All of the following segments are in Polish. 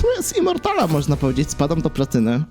sumie z Immortala można powiedzieć, spadam do platyny.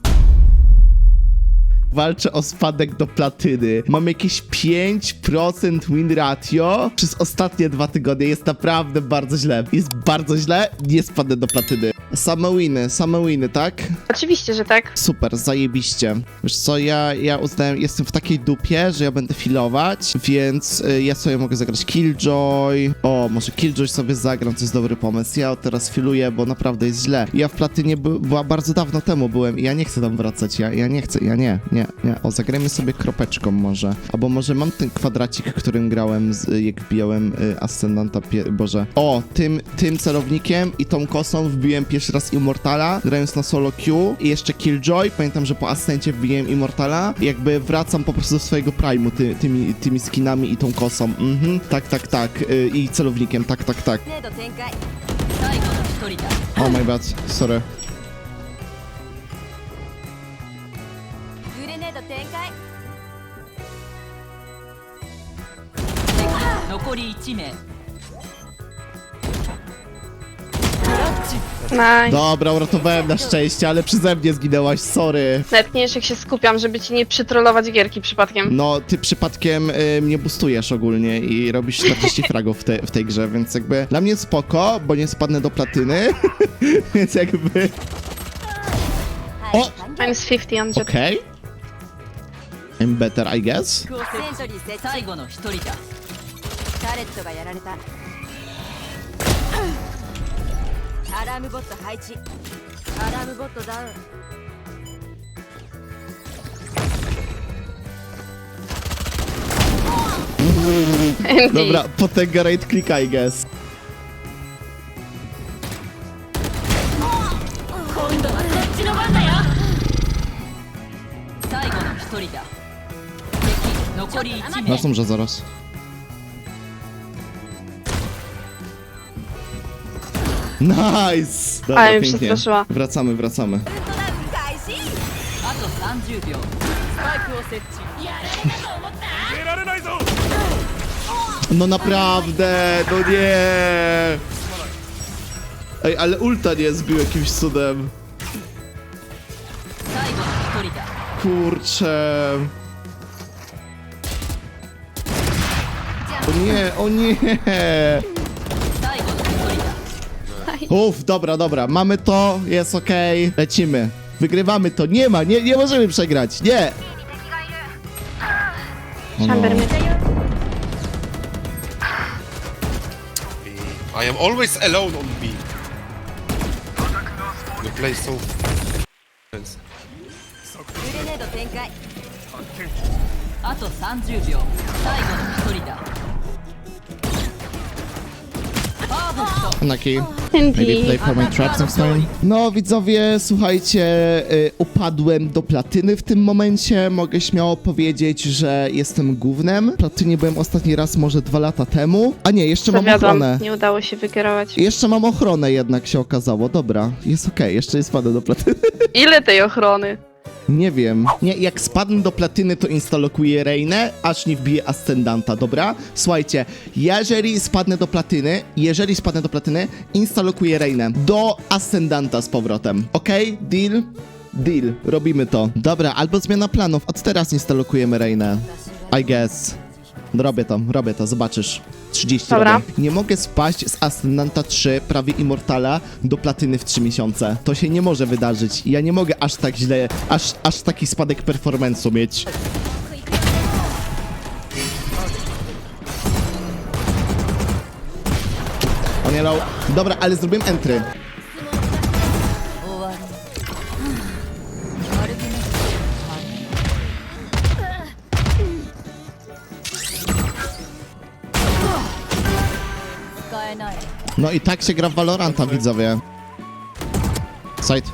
Walczę o spadek do platyny. Mam jakieś 5% win ratio. Przez ostatnie dwa tygodnie jest naprawdę bardzo źle. Jest bardzo źle, nie spadnę do platyny. Same winy, same winy, tak? Oczywiście, że tak. Super, zajebiście. Wiesz co, ja, ja uznałem, jestem w takiej dupie, że ja będę filować, więc y, ja sobie mogę zagrać Killjoy. O, może Killjoy sobie zagram, to jest dobry pomysł. Ja teraz filuję, bo naprawdę jest źle. Ja w platynie by, była bardzo dawno temu byłem i ja nie chcę tam wracać, ja, ja nie chcę, ja nie, nie, nie. O, zagrajmy sobie kropeczką może. Albo może mam ten kwadracik, którym grałem, z, jak wbijałem y, Ascendanta, pie- boże. O, tym, tym celownikiem i tą kosą wbiłem pierwszy raz Immortala, grając na solo Q i jeszcze Killjoy. Pamiętam, że po Ascencie wbiłem Immortala i jakby wracam po prostu do swojego prime'u ty, tymi, tymi skinami i tą kosą. Mhm, tak, tak, tak. Y, I celownikiem, tak, tak, tak. 程度展開最後 残り1名クラッチ Naj. Dobra, uratowałem na szczęście, ale przeze mnie zginęłaś, sorry. Nawet nie wiesz, jak się skupiam, żeby ci nie przytrollować gierki przypadkiem. No, ty przypadkiem y, mnie boostujesz ogólnie i robisz 40 fragów w, te, w tej grze, więc jakby dla mnie spoko, bo nie spadnę do platyny, więc jakby O! Minus 50 on jet. okej. I'm better, I guess. セントリー設最後の一人だ タレットがやられたアラームボット配置アラームボットダウン. Dobra, potęga right click, I guess. 今度はこっちの番だよ最後の一人だ敵残り1名 Nas umrze zaraz. Nice! Dobra, Ale mi pięknie. przestraszyła. Wracamy, wracamy. あと30秒スパイクを設置 No naprawdę, no nie! Ej, ale ulta nie zbił jakimś cudem. 最後の一人だ Kurczę. O nie, o nie! 最後の一人だ Uff, dobra, dobra, mamy to, jest okej, lecimy. Wygrywamy to, nie ma, nie, nie możemy przegrać, nie! O no. Chamber mid. I am always alone on B. You play so. グレネード展開あと30秒最後の一人だ Unlucky. Maybe play for my traps next time. No widzowie, słuchajcie, y, upadłem do platyny w tym momencie. Mogę śmiało powiedzieć, że jestem gównem. Platynie byłem ostatni raz może dwa lata temu. A nie, jeszcze mam Zawiodłam. ochronę. Nie udało się wykierować. Jeszcze mam ochronę jednak się okazało. Dobra, jest okej, jeszcze nie spadłem do platyny. Ile tej ochrony? Nie wiem. Nie, jak spadnę do platyny, to instalokuję Reinę, aż nie wbiję Ascendanta, dobra? Słuchajcie, jeżeli spadnę do platyny, jeżeli spadnę do platyny, instalokuję Reinę do Ascendanta z powrotem. Okej? Deal? Deal. Robimy to. Dobra, albo zmiana planów. Od teraz instalokujemy Reinę. I guess. Robię to, robię to, zobaczysz. 30 Dobra. robię. Nie mogę spaść z Ascendanta 3, prawie Immortala, do platyny w 3 miesiące. To się nie może wydarzyć. Ja nie mogę aż tak źle, aż, aż taki spadek performance'u mieć. O nie, no. Dobra, ale zrobiłem entry. No i tak się gra w Valoranta, widzowie. Side.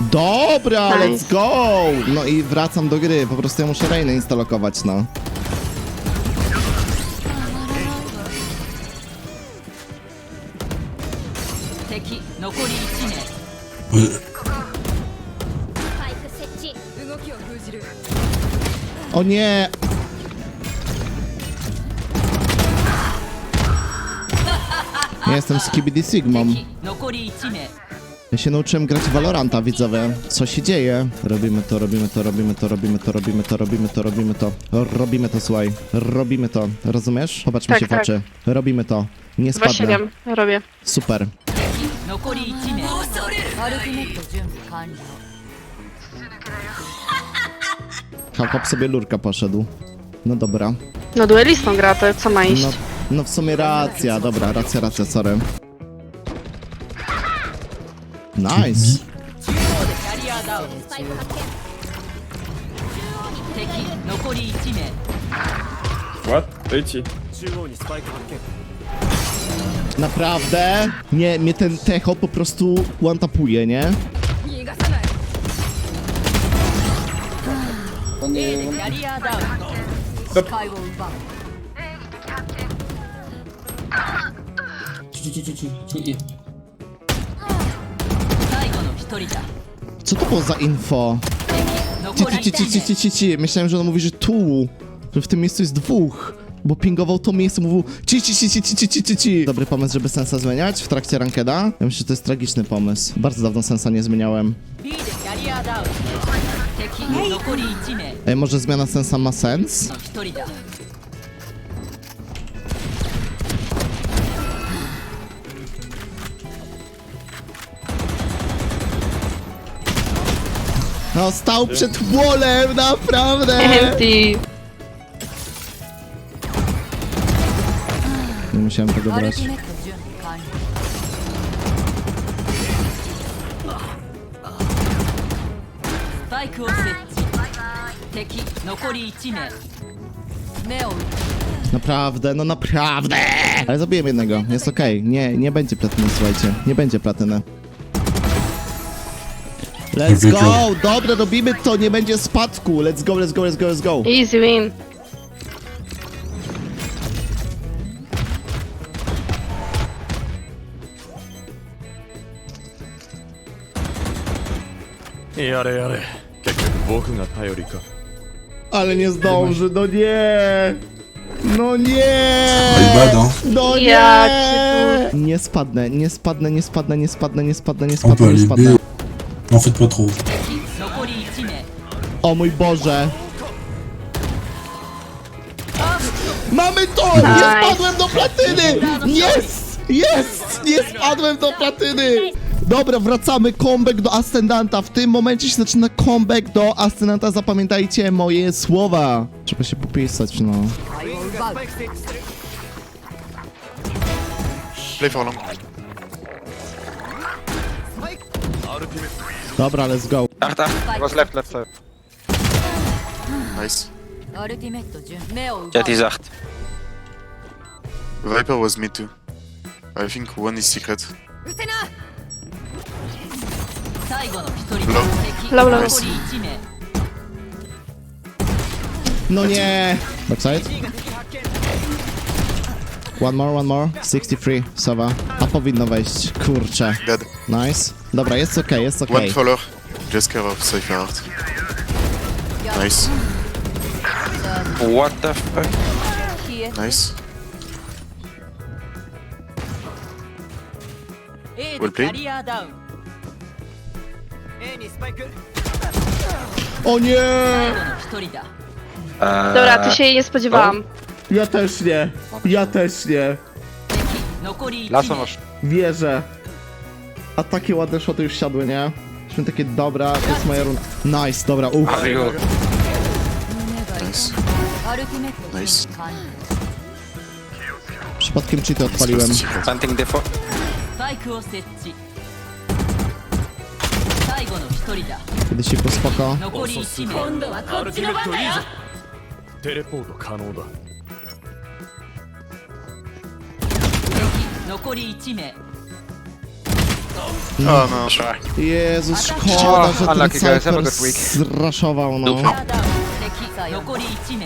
Dobra, let's go! No i wracam do gry, po prostu ja muszę Rainę instalować, no. O nie! Nie jestem z KBD Sigmą. 敵残り1名 Ja się nauczyłem grać w Valoranta, widzowie. Co się dzieje? Robimy to, robimy to, robimy to, robimy to, robimy to, robimy to, robimy to. Robimy to, słuchaj. Robimy to. Rozumiesz? Popatrz mi Tak, się w tak. oczy. Robimy to. Nie Właśnie spadnę. wiem, robię. Super. 残り1名アルティメット準備完了 Hop sobie lurka poszedł. No dobra. No duelistą gra, to co ma iść? No, no w sumie racja, dobra, racja, racja, sorry. Nice. What? Ryci. Naprawdę? Nie, mnie ten techo po prostu one-tapuje, nie? To nie... キャリアダウン視界を奪う最後の1人だ Co to było za info? Ci, 残り ci, ci, ci, ci, ci, ci. Myślałem, że on mówi, że tu. Że w tym miejscu jest dwóch. Bo pingował to miejsce, mówił ci, ci, ci, ci, ci, ci, ci, ci, ci. Dobry pomysł, żeby sensa zmieniać w trakcie rankeda? Ja myślę, że to jest tragiczny pomysł. Bardzo dawno sensa nie zmieniałem. B でキャリアダウン敵残り1名 Ej, może zmiana sensa ma sens? の1人だ No stał przed wallem, naprawdę! Empty. Nie musiałem tego brać. Naprawdę, no naprawdę! Ale zabiłem jednego, jest okej. Nie, nie będzie platyny, słuchajcie. Nie będzie platyny. Let's go! Dobra, robimy to, nie będzie spadku. Let's go, let's go, let's go, let's go. Easy win. Ale nie zdąży, no nie! No nie! No nie! Cię Nie spadnę, nie spadnę, nie spadnę, nie spadnę, nie spadnę, nie spadnę, nie spadnę. No, N'en faites pas trop. O mój Boże! Mamy to! Nie spadłem do platyny! Jest! Jest! Nie spadłem do platyny! Dobra, wracamy. Comeback do ascendanta. W tym momencie się zaczyna comeback do ascendanta. Zapamiętajcie moje słowa. Trzeba się popisać, no. Play for long. Dobra, let's go. Was left, left side. Nice. アルティメット準備目を奪う Jet is acht. Viper was mid too. I think one is secret. 最後の1人 Low. 敵 Low, low. 残り1名 No nie! Backside. One more, one more. 63, Sowa. A powinno wejść. Kurczę. Dead. Nice. Dobra, jest OK, jest OK. One follower. Just cover up Cypher Art. Nice. What the fuck? Nice. A Well played. O nie! Eee, Dobra, tu się jej nie spodziewałam. Ja też nie. Ja też nie. 敵残り1 masz. Wierzę. A takie ładne shoty już siadły, nie? Jesteśmy takie, dobra, to jest moja runa. Nice, dobra, uff. Nice. Nice. Przypadkiem cheaty odpaliłem. Something defo. Kiedy się pospoko. 残り1名今度はこっちの番だよテレポート可能だ敵残り1名 Oh no. Jezus, szkoda, że ten Unlucky guys, have a cypher good week. zraszował, no. キャリアダウン敵残り1名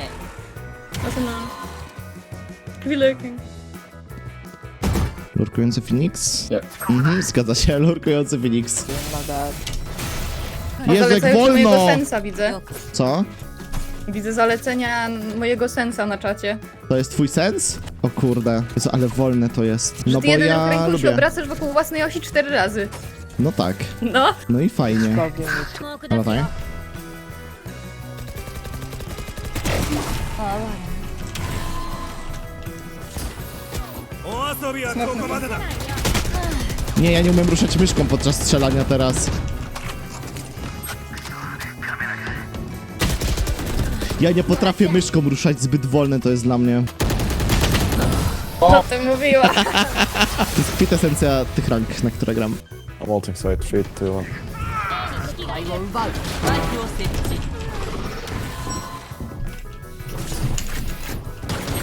Lurkujący Phoenix? Mhm, zgadza się, lurkujący Phoenix. Jezu, jak Zalecenia mojego wolno! sensa widzę. Co? Widzę zalecenia mojego sensa na czacie. To jest twój sens? O kurde, Jezu, ale wolne to jest. No Że bo ja ręką się lubię. obracasz wokół własnej osi cztery razy. No tak, No. no i fajnie. Ale tak? Nie, ja nie umiem ruszać myszką podczas strzelania teraz. Ja nie potrafię myszką ruszać, zbyt wolne to jest dla mnie. Co ty mówiła? To jest kwintesencja tych rank, na które gram. I'm ulting side. 3, 2, 1. スパイを奪うスパイクを設置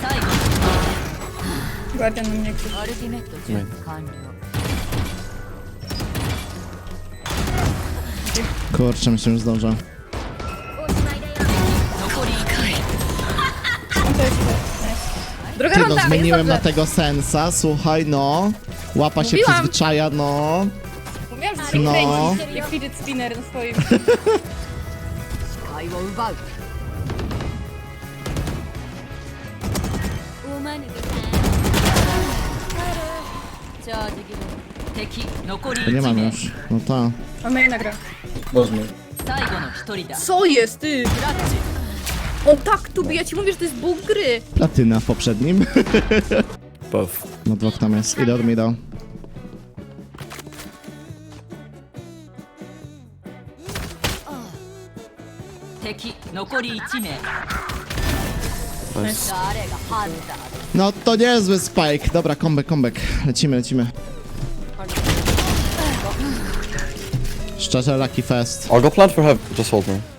最後 Guardian na mnie krzyczy. アルティメット準備完了 Kurczę, myślę, że zdążę. Druga Ty no, runda, jest zmieniłem na dobrze. tego sensa, słuchaj, no. Łapa się Mówiłam. przyzwyczaja, no. Mówiłam, że No. no. jak fidget spinner na swoim. スパイを奪うチャージ敵残りTo nie1mam名 już. No to. A main nagra. 最後の1人だ Co jest, ty? クラッチ On tak tu bije, ja ci mówię, że to jest bóg gry. Platyna w poprzednim. Pow. No dwóch tam jest. Idę od mida. No to niezły spike. Dobra, comeback, comeback. Lecimy, lecimy. Szczerze, lucky fest. I'll go plant for heaven. Just hold me.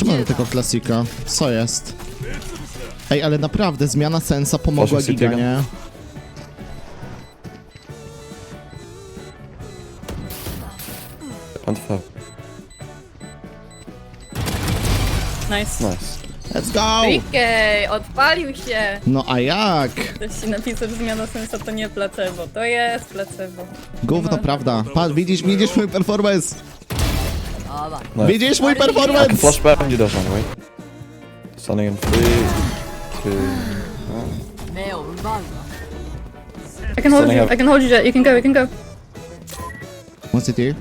Czemu mam tylko klasika? Co jest? Ej, ale naprawdę, zmiana sensa pomogła Proszę, giga, City'ego. nie? Nice. Nice. Let's go! Okej, odpalił się. No a jak? Ktoś ci napisał, że zmiana sensu to nie placebo. To jest placebo. Gówno, prawda. Patrz, widzisz, widzisz mój performance! No. Widzisz mój performance? Flash pewnie do wait. Stunning and free. Okay. I can hold you. I can hold you, Jet. You can go. You can go. What's it do?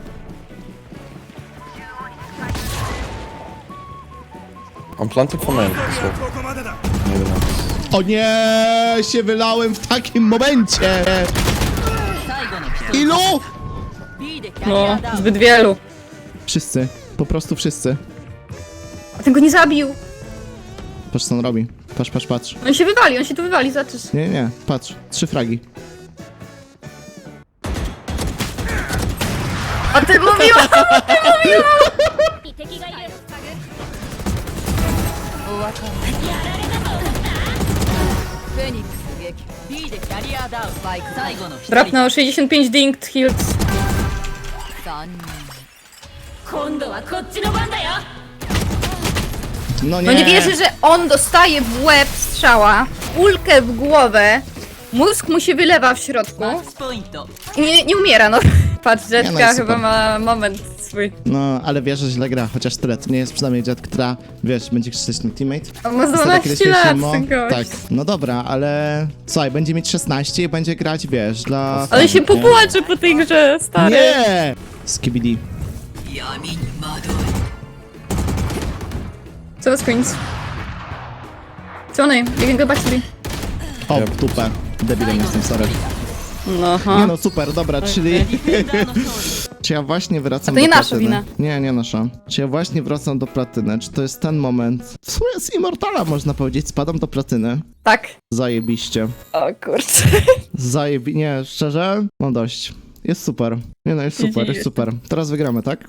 I'm planting for main. So. Nie wiem. O nie, się wylałem w takim momencie. Ilu? No, zbyt wielu. Wszyscy. Po prostu wszyscy. A ten go nie zabił. Patrz co on robi. Patrz, patrz, patrz. On się wywali, on się tu wywali, zobaczysz. Nie, nie, nie. Patrz. Trzy fragi. A ty mówiła! Ty mówiła! Drapnął 65 dinged hills. No, no nie. No nie wierzę, że on dostaje w łeb strzała, ulkę w głowę, mózg mu się wylewa w środku i nie, nie umiera, no. Patrz, dziecka no chyba ma moment swój. No, ale wiesz, że źle gra, chociaż tyle. To nie jest przynajmniej Jet, która, wiesz, będzie krzyczeć na teammate. A ma Stara 12 lat, mo- gość. Tak, no dobra, ale słuchaj, będzie mieć 16 i będzie grać, wiesz, dla... Ale się popłacze po tej grze, stary. Nie! Skibidi. Co jest koniec? Johnny, you can go back to me. O, w. Debilem jestem, sorry. No, Nie no, super, dobra, czyli... Czy ja właśnie wracam do platyny? to nie nasza wina. Nie, nie nasza. Czy ja właśnie wracam do platyny? Czy to jest ten moment? W sumie z Immortala można powiedzieć, spadam do platyny. Tak. Zajebiście. O kurczę. Zajebi... Nie, szczerze? Mam dość. Jest super. Nie no, jest super, jest super. Teraz wygramy, tak?